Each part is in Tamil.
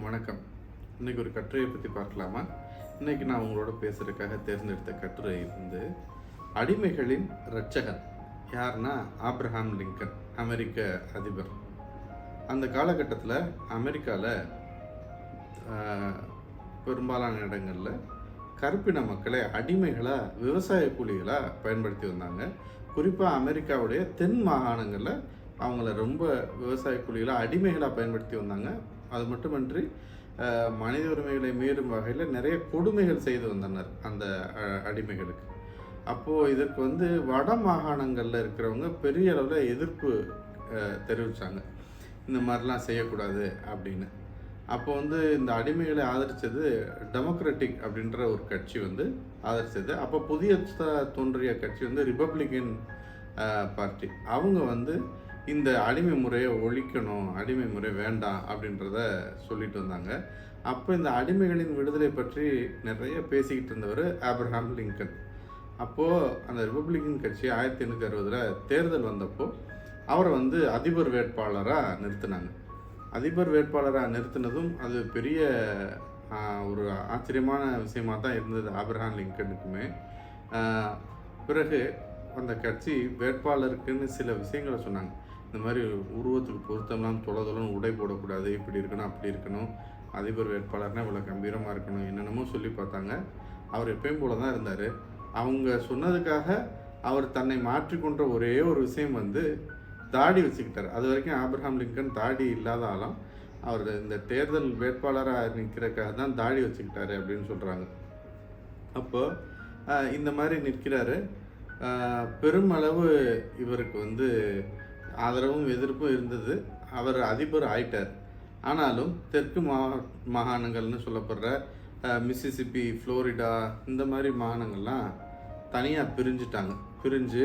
அனைவருக்கும் வணக்கம். இன்னைக்கு ஒரு கட்டுரையை பற்றி பார்க்கலாமா? இன்றைக்கி நான் உங்களோட பேசுகிறதுக்காக தேர்ந்தெடுத்த கட்டுரை வந்து அடிமைகளின் இரட்சகன். யாருன்னா ஆப்ரஹாம் லிங்கன் அமெரிக்க அதிபர். அந்த காலகட்டத்தில் அமெரிக்காவில் பெரும்பாலான இடங்களில் கருப்பின மக்களை அடிமைகளாக விவசாய கூலிகளாக பயன்படுத்தி வந்தாங்க. குறிப்பாக அமெரிக்காவுடைய தென் மாகாணங்களில் அவங்கள ரொம்ப விவசாய கூலிகளாக அடிமைகளாக பயன்படுத்தி வந்தாங்க. அது மட்டுமன்றி மனித உரிமைகளை மீறும் வகையில் நிறைய கொடுமைகள் செய்து வந்தனர் அந்த அடிமைகளுக்கு. அப்போது இதற்கு வந்து வட மாகாணங்களில் இருக்கிறவங்க பெரிய அளவில் எதிர்ப்பு தெரிவித்தாங்க இந்த மாதிரிலாம் செய்யக்கூடாது அப்படின்னு. அப்போ வந்து இந்த அடிமைகளை ஆதரித்தது டெமோக்ராட்டிக் அப்படின்ற ஒரு கட்சி வந்து ஆதரிச்சது. அப்போ புதிய தோன்றிய கட்சி வந்து ரிப்பப்ளிகன் பார்ட்டி. அவங்க வந்து இந்த அடிமை முறையை ஒழிக்கணும் அடிமை முறை வேண்டாம் அப்படின்றத சொல்லிட்டு வந்தாங்க. அப்போ இந்த அடிமைகளின் விடுதலை பற்றி நிறைய பேசிக்கிட்டு இருந்தவர் ஆப்ரஹாம் லிங்கன். அப்போது அந்த ரிப்பப்ளிகன் கட்சி ஆயிரத்தி எண்ணூற்றி அறுபதில் தேர்தல் வந்தப்போ அவரை வந்து அதிபர் வேட்பாளராக நிறுத்தினாங்க. அதிபர் வேட்பாளராக நிறுத்தினதும் அது பெரிய ஒரு ஆச்சரியமான விஷயமாக தான் இருந்தது ஆப்ரஹாம் லிங்கனுக்குமே. பிறகு அந்த கட்சி வேட்பாளருக்குன்னு சில விஷயங்களை சொன்னாங்க. இந்த மாதிரி உருவத்துக்கு பொருத்தம்லாம் தொலை தொலைன்னு உடை போடக்கூடாது. இப்படி இருக்கணும் அப்படி இருக்கணும். அதிபர் வேட்பாளர்னா இவ்வளோ கம்பீரமாக இருக்கணும் என்னென்னமோ சொல்லி பார்த்தாங்க. அவர் எப்பயும் போல தான் இருந்தார். அவங்க சொன்னதுக்காக அவர் தன்னை மாற்றிக்கொண்ட ஒரே ஒரு விஷயம் வந்து தாடி வச்சுக்கிட்டார். அது வரைக்கும் ஆப்ரஹாம் லிங்கன் தாடி இல்லாத ஆளாம் அவர் இந்த தேர்தல் வேட்பாளராக நிற்கிறதுக்காக தான் தாடி வச்சுக்கிட்டாரு அப்படின்னு சொல்கிறாங்க அப்போது இந்த மாதிரி நிற்கிறாரு. பெருமளவு இவருக்கு வந்து ஆதரவும் எதிர்ப்பும் இருந்தது. அவர் அதிபர் ஆயிட்டார். ஆனாலும் தெற்கு மா மாகாணங்கள்னு சொல்லப்படுற ஆஹ், மிசிசிப்பி ஃப்ளோரிடா இந்த மாதிரி மாகாணங்கள்லாம் தனியாக பிரிஞ்சுட்டாங்க. பிரிஞ்சு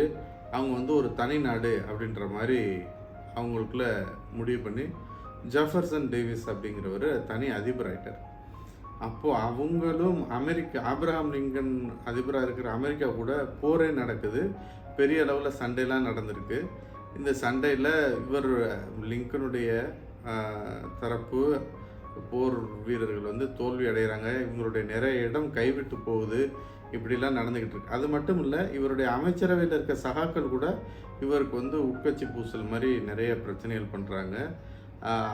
அவங்க வந்து ஒரு தனி நாடு அப்படின்ற மாதிரி அவங்களுக்குள்ள முடிவு பண்ணி ஜெஃபர்சன் டேவிஸ் அப்படிங்கிறவர் தனி அதிபர் ஆயிட்டார். அப்போது அவங்களும் அமெரிக்கா ஆப்ரஹாம் லிங்கன் அதிபராக இருக்கிற அமெரிக்கா கூட போரே நடக்குது. பெரிய அளவில் சண்டைலாம் நடந்திருக்கு. இந்த சண்டையில் இவர் லிங்கனுடைய தரப்பு போர் வீரர்கள் வந்து தோல்வி அடைகிறாங்க இவங்களுடைய நிறைய இடம் கைவிட்டு போகுது. இப்படிலாம் நடந்துக்கிட்டு இருக்கு. அது மட்டும் இல்லை இவருடைய அமைச்சரவையில் இருக்க சகாக்கள் கூட இவருக்கு வந்து உட்கட்சி பூசல் மாதிரி நிறைய பிரச்சனைகள் பண்ணுறாங்க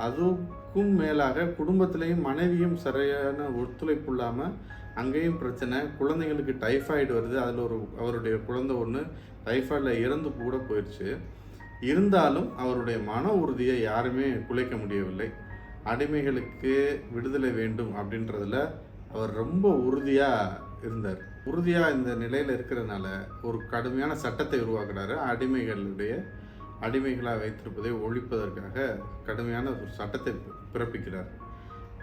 அதுக்கும் மேலாக குடும்பத்திலையும் மனைவியும் சரியான ஒத்துழைப்பு இல்லாமல் அங்கேயும் பிரச்சனை. குழந்தைங்களுக்கு டைஃபாய்டு வருது. அதில் ஒரு அவருடைய குழந்தை ஒன்று டைஃபாய்டில் இறந்து கூட போயிடுச்சு இருந்தாலும் அவருடைய மன உறுதியை யாருமே குலைக்க முடியவில்லை. அடிமைகளுக்கு விடுதலை வேண்டும் அப்படின்றதுல அவர் ரொம்ப உறுதியாக இருந்தார். உறுதியாக இந்த நிலையில் இருக்கிறதுனால ஒரு கடுமையான சட்டத்தை உருவாக்குறாரு. அடிமைகளுடைய அடிமைகளாக வைத்திருப்பதை ஒழிப்பதற்காக கடுமையான ஒரு சட்டத்தை பிறப்பிக்கிறார்.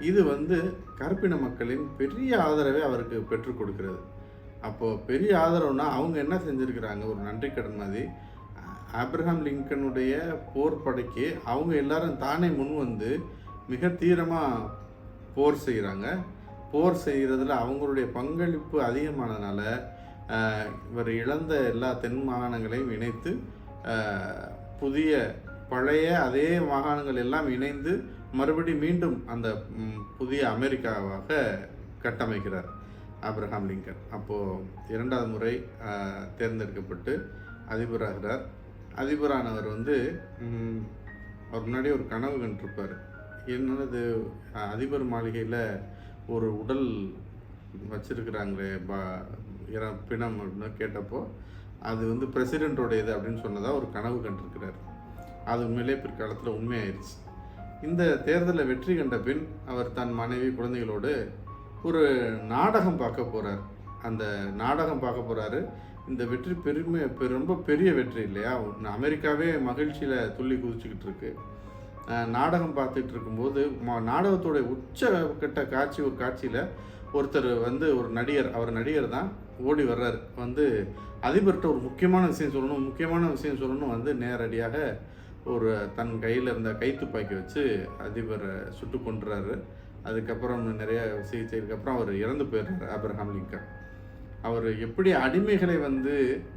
இது வந்து கருப்பின மக்களின் பெரிய ஆதரவை அவருக்கு பெற்றுக் கொடுக்கிறது. அப்போது பெரிய ஆதரவுனா அவங்க என்ன செஞ்சுருக்கிறாங்க? ஒரு நன்றி கடன் மாதிரி ஆப்ரஹாம் லிங்கனுடைய போர் படைக்கு அவங்க எல்லாரும் தானே முன் வந்து மிக தீரமாக போர் செய்கிறாங்க போர் செய்கிறதுல அவங்களுடைய பங்களிப்பு அதிகமானதுனால இவர் இழந்த எல்லா தென் மாகாணங்களையும் இணைத்து புதிய பழைய அதே மாகாணங்கள் எல்லாம் இணைந்து மறுபடி மீண்டும் அந்த புதிய அமெரிக்காவாக கட்டமைக்கிறார் ஆப்ரஹாம் லிங்கன். அப்போது இரண்டாவது முறை தேர்ந்தெடுக்கப்பட்டு அதிபராகிறார். அதிபரானவர் வந்து அவர் முன்னாடி ஒரு கனவு கண்டிருப்பார். என்னது அதிபர் மாளிகையில் ஒரு உடல் வச்சிருக்கிறாங்களே பா பிணம் அப்படின்னு கேட்டப்போ அது வந்து பிரசிடெண்ட்டோடையது அப்படின்னு சொன்னதாக ஒரு கனவு கண்டிருக்கிறார். அது உண்மையிலே பிற்காலத்தில் உண்மையாயிருச்சு. இந்த தேர்தலில் வெற்றி கண்ட பின் அவர் தன் மனைவி குழந்தைகளோடு ஒரு நாடகம் பார்க்க போகிறார் அந்த நாடகம் பார்க்க போகிறாரு இந்த வெற்றி பெருமை ரொம்ப பெரிய வெற்றி இல்லையா? அமெரிக்காவே மகிழ்ச்சியில் துள்ளி குதிச்சுக்கிட்டு இருக்கு. நாடகம் பார்த்துட்டு இருக்கும்போது நாடகத்தோடைய உச்ச கட்ட காட்சி ஒரு காட்சியில் ஒருத்தர் வந்து ஒரு நடிகர் அவர் நடிகர் தான் ஓடி வர்றார். வந்து அதிபர்கிட்ட ஒரு முக்கியமான விஷயம் சொல்லணும் முக்கியமான விஷயம் சொல்லணும் வந்து நேரடியாக ஒரு தன் கையில் இருந்த கைத்துப்பாக்கி வச்சு அதிபரை சுட்டு கொண்டுறாரு அதுக்கப்புறம் நிறைய சிகிச்சைக்கு அப்புறம் அவர் இறந்து போயிடுறாரு அப்ரஹாம் லிங்கன். அவர் எப்படி அடிமைகளை வந்து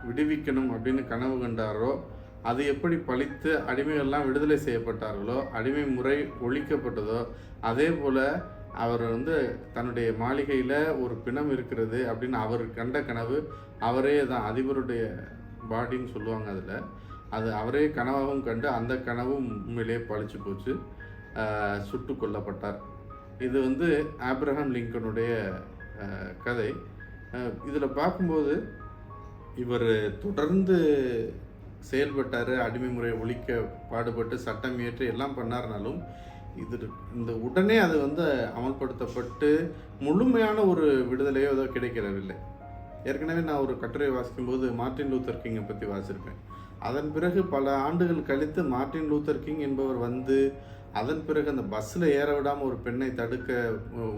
விடுவிக்கணும் அப்படின்னு கனவு கண்டாரோ அது எப்படி பழித்து அடிமைகள்லாம் விடுதலை செய்யப்பட்டார்களோ அடிமை முறை ஒழிக்கப்பட்டதோ அதே போல் அவர் வந்து தன்னுடைய மாளிகையில் ஒரு பிணம் இருக்கிறது அப்படின்னு அவர் கண்ட கனவு அவரே தான் அதிபருடைய பாடின்னு சொல்லுவாங்க அதில். அது அவரே கனவாகவும் கண்டு அந்த கனவும் உண்மையிலேயே பழிச்சு போச்சு. சுட்டு கொல்லப்பட்டார். இது வந்து ஆப்ரஹாம் லிங்கனுடைய கதை. இதில் பார்க்கும்போது இவர் தொடர்ந்து செயல்பட்டார் அடிமை முறையை ஒழிக்க பாடுபட்டு சட்டம் இயற்றி எல்லாம் பண்ணார்னாலும் இது இந்த உடனே அது வந்து அமல்படுத்தப்பட்டு முழுமையான ஒரு விடுதலையோ ஏதோ கிடைக்கிறதில்லை. ஏற்கனவே நான் ஒரு கட்டுரை வாசிக்கும்போது மார்ட்டின் லூத்தர் கிங்கை பற்றி வாசிருப்பேன் அதன் பிறகு பல ஆண்டுகள் கழித்து மார்ட்டின் லூத்தர் கிங் என்பவர் வந்து அதன் பிறகு அந்த பஸ்ஸில் ஏற விடாமல் ஒரு பெண்ணை தடுக்க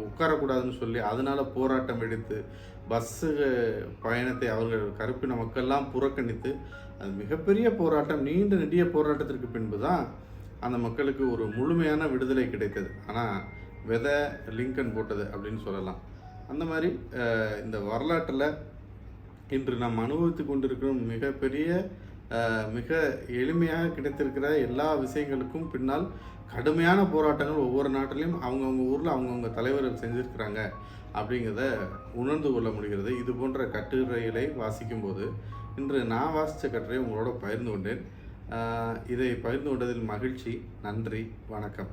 உட்காரக்கூடாதுன்னு சொல்லி அதனால் போராட்டம் எடுத்து பஸ்ஸு பயணத்தை அவர்கள் கருப்பின மக்கள்லாம் புறக்கணித்து அது மிகப்பெரிய போராட்டம் நீண்ட நெடிய போராட்டத்திற்கு பின்பு தான் அந்த மக்களுக்கு ஒரு முழுமையான விடுதலை கிடைத்தது. ஆனால் விதை லிங்கன் போட்டது அப்படின்னு சொல்லலாம். அந்த மாதிரி இந்த வரலாற்றில் இன்று நாம் அனுபவித்து கொண்டிருக்கும் மிகப்பெரிய மிக எளிமையாக கிடைத்திருக்கிற எல்லா விஷயங்களுக்கும் பின்னால் கடுமையான போராட்டங்கள் ஒவ்வொரு நாட்டிலையும் அவங்கவுங்க ஊரில் அவங்கவுங்க தலைவர்கள் செஞ்சுருக்கிறாங்க அப்படிங்கிறத உணர்ந்து கொள்ள முடிகிறது. இது போன்ற கட்டுரைகளை வாசிக்கும்போது இன்று நான் வாசித்த கட்டுரையை உங்களோட பகிர்ந்து கொண்டேன். இதை பகிர்ந்து கொண்டதில் மகிழ்ச்சி நன்றி வணக்கம்.